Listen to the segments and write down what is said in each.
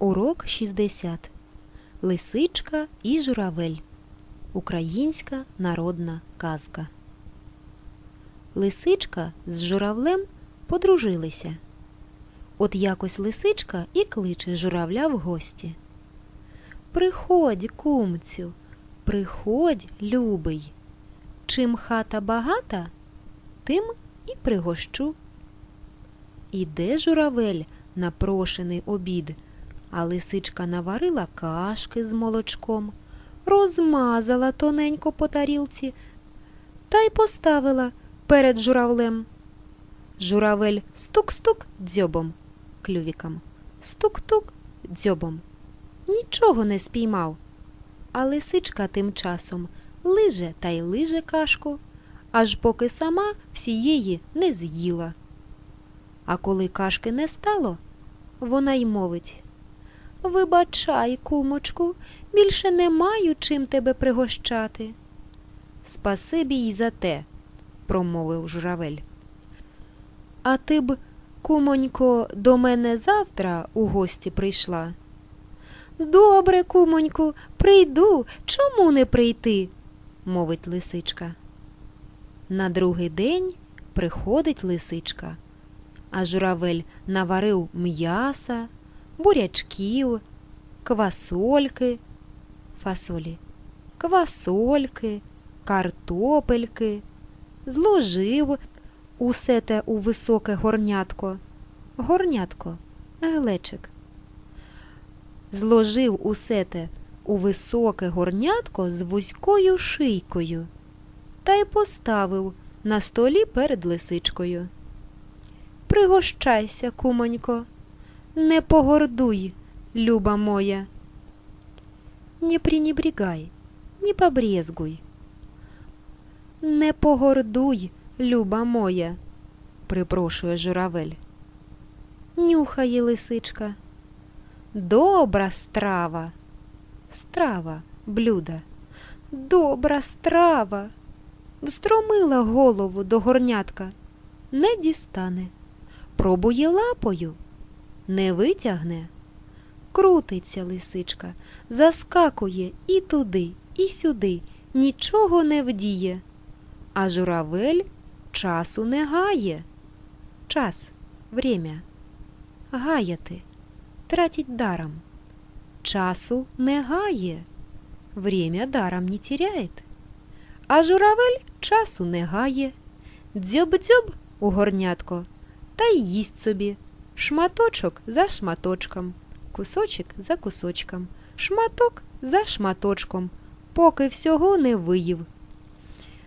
Урок 60. Лисичка і журавель. Українська народна казка. Лисичка з журавлем подружилися. От якось лисичка і кличе журавля в гості. Приходь, кумцю, приходь, любий. Чим хата багата, тим і пригощу. Іде журавель на прошений обід, а лисичка наварила кашки з молочком, розмазала тоненько по тарілці та й поставила перед журавлем. Журавель стук-стук дзьобом клювіком, стук-тук дзьобом. Нічого не спіймав. А лисичка тим часом лиже та й лиже кашку, аж поки сама всієї не з'їла. А коли кашки не стало, вона й мовить Вибачай, кумочку, більше не маю чим тебе пригощати. Спасибі й за те, промовив журавель. А ти б, кумонько, до мене завтра у гості прийшла. Добре, кумоньку, прийду. Чому не прийти? мовить лисичка. На другий день приходить лисичка, а журавель наварив м'яса, бурячків, квасольки, фасолі, квасольки, картопельки, зложив усе те у високе горнятко. Горнятко, глечик. Зложив усе те у високе горнятко з вузькою шийкою та й поставив на столі перед лисичкою. Пригощайся, кумонько, не погордуй, люба моя. Не пренебрегай, не побрезгуй. Не погордуй, люба моя, припрошує журавель. Нюхає лисичка. Добра страва. Страва, блюда. Добра страва. Встромила голову до горнятка. Не дістане. Пробує лапою. Не витягне. Крутиться лисичка, заскакує і туди, і сюди, нічого не вдіє. А журавель часу не гає. Час, время. Гаяти, тратить даром. Часу не гає. Время даром не теряет. А журавель часу не гає. Дзьоб-дзьоб у горнятко, та й їсть собі. Шматочок за шматочком, кусочок за кусочком, шматок за шматочком, поки всього не виїв.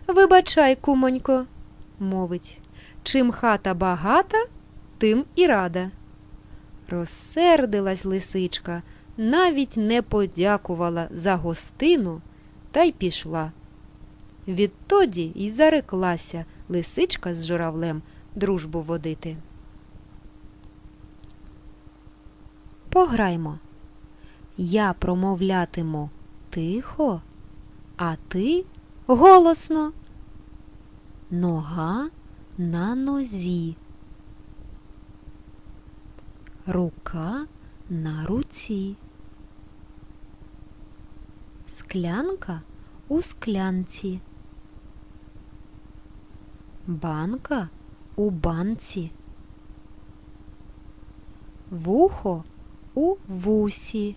Вибачай, кумонько, мовить, чим хата багата, тим і рада. Розсердилась лисичка, навіть не подякувала за гостину та й пішла. Відтоді й зареклася лисичка з журавлем дружбу водити. Пограймо. Я промовлятиму тихо, а ти голосно. Нога на нозі. Рука на руці. Склянка у склянці. Банка у банці. Вухо у вусі.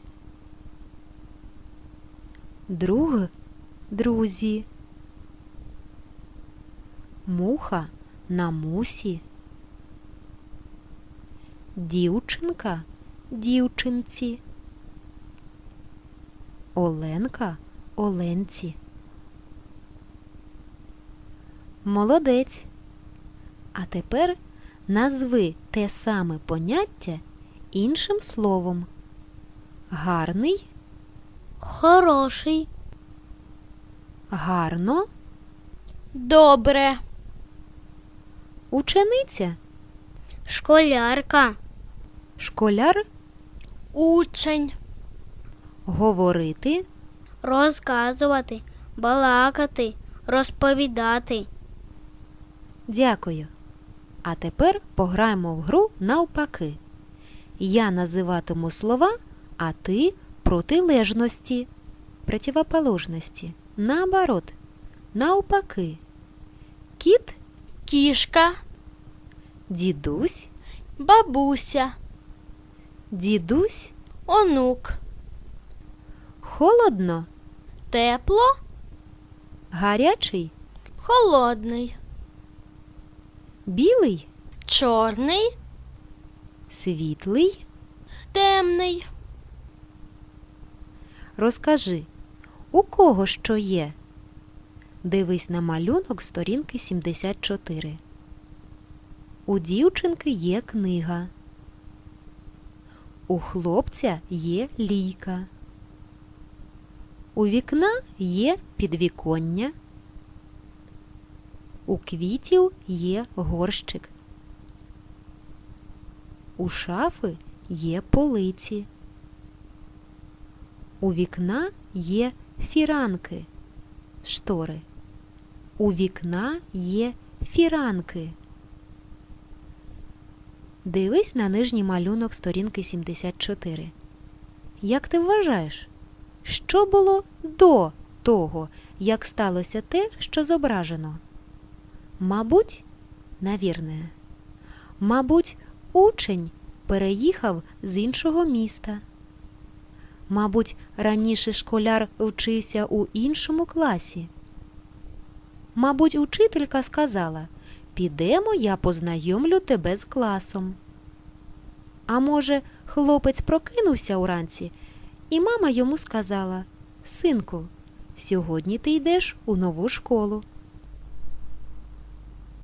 Друг друзі. Муха на мусі. Дівчинка дівчинці. Оленка Оленці. Молодець. А тепер назви те саме поняття іншим словом. Гарний, Хороший. гарно, Добре. учениця, Школярка. школяр, Учень. говорити, Розказувати. Балакати. Розповідати. Дякую. А тепер пограємо в гру навпаки. Я називатиму слова, а ти протилежності, противоположності, наоборот, навпаки. Кіт, Кішка, дідусь, бабуся, дідусь, онук, холодно, тепло, гарячий, холодний, білий, чорний, світлий. темний. Розкажи, у кого що є? Дивись на малюнок сторінки 74. У дівчинки є книга. У хлопця є лійка. У вікна є підвіконня. У квітів є горщик. У шафи є полиці. У вікна є фіранки, штори. У вікна є фіранки. Дивись на нижній малюнок сторінки 74. Як ти вважаєш, що було до того, як сталося те, що зображено? Мабуть, навірне. Мабуть, учень переїхав з іншого міста. Мабуть, раніше школяр вчився у іншому класі. Мабуть, учителька сказала Підемо, я познайомлю тебе з класом. А може, хлопець прокинувся уранці, і мама йому сказала Синку, сьогодні ти йдеш у нову школу.